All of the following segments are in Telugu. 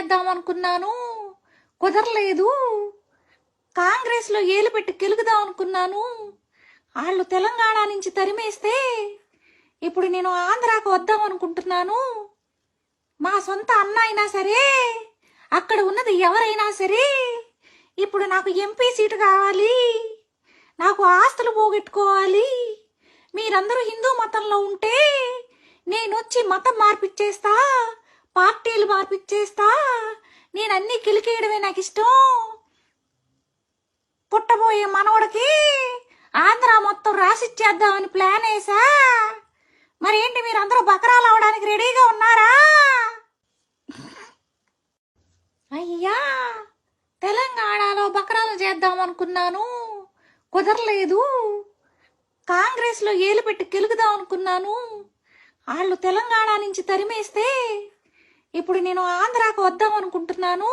చేద్దాం అనుకున్నాను. కుదరలేదు. కాంగ్రెస్లో ఏలు పెట్టి గెలుగుదాం అనుకున్నాను. వాళ్ళు తెలంగాణ నుంచి తరిమేస్తే ఇప్పుడు నేను ఆంధ్రాకు వద్దాం అనుకుంటున్నాను. మా సొంత అన్న అయినా సరే అక్కడ ఉన్నది ఎవరైనా సరే ఇప్పుడు నాకు ఎంపీ సీటు కావాలి. నాకు ఆస్తులు పోగొట్టుకోవాలి. మీరందరూ హిందూ మతంలో ఉంటే నేను వచ్చి మతం మార్పిచ్చేస్తా. పార్టీలు మార్పిచ్చేస్తా. నేను అన్ని కిలికేయడమే నాకు ఇష్టం పుట్టబోయే మనవడికి ఆంధ్ర మొత్తం రాసిచ్చేద్దామని ప్లాన్ వేసా. మరేంటి మీరందరూ బకరాలు అవడానికి రెడీగా ఉన్నారా? అయ్యా తెలంగాణలో బకరాలు చేద్దాం అనుకున్నాను కుదరలేదు. కాంగ్రెస్లో ఏలు పెట్టి గెలుగుదాం అనుకున్నాను వాళ్ళు తెలంగాణ నుంచి తరిమేస్తే ఇప్పుడు నేను ఆంధ్రాకు వద్దాం అనుకుంటున్నాను.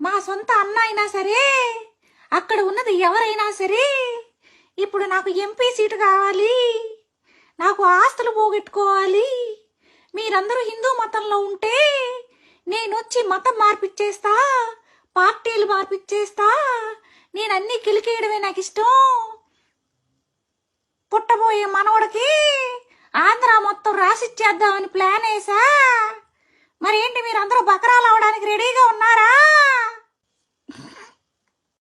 మా సొంత అన్న అయినా సరే అక్కడ ఉన్నది ఎవరైనా సరే ఇప్పుడు నాకు ఎంపీ సీటు కావాలి నాకు ఆస్తులు పోగొట్టుకోవాలి. మీరందరూ హిందూ మతంలో ఉంటే నేను వచ్చి మతం మార్పిచ్చేస్తా పార్టీలు మార్పిచ్చేస్తా నేను అన్ని కిలికేయడమే నాకు ఇష్టం పుట్టబోయే మనవడికి ఆంధ్ర మొత్తం రాసిచ్చేద్దామని ప్లాన్ వేసా.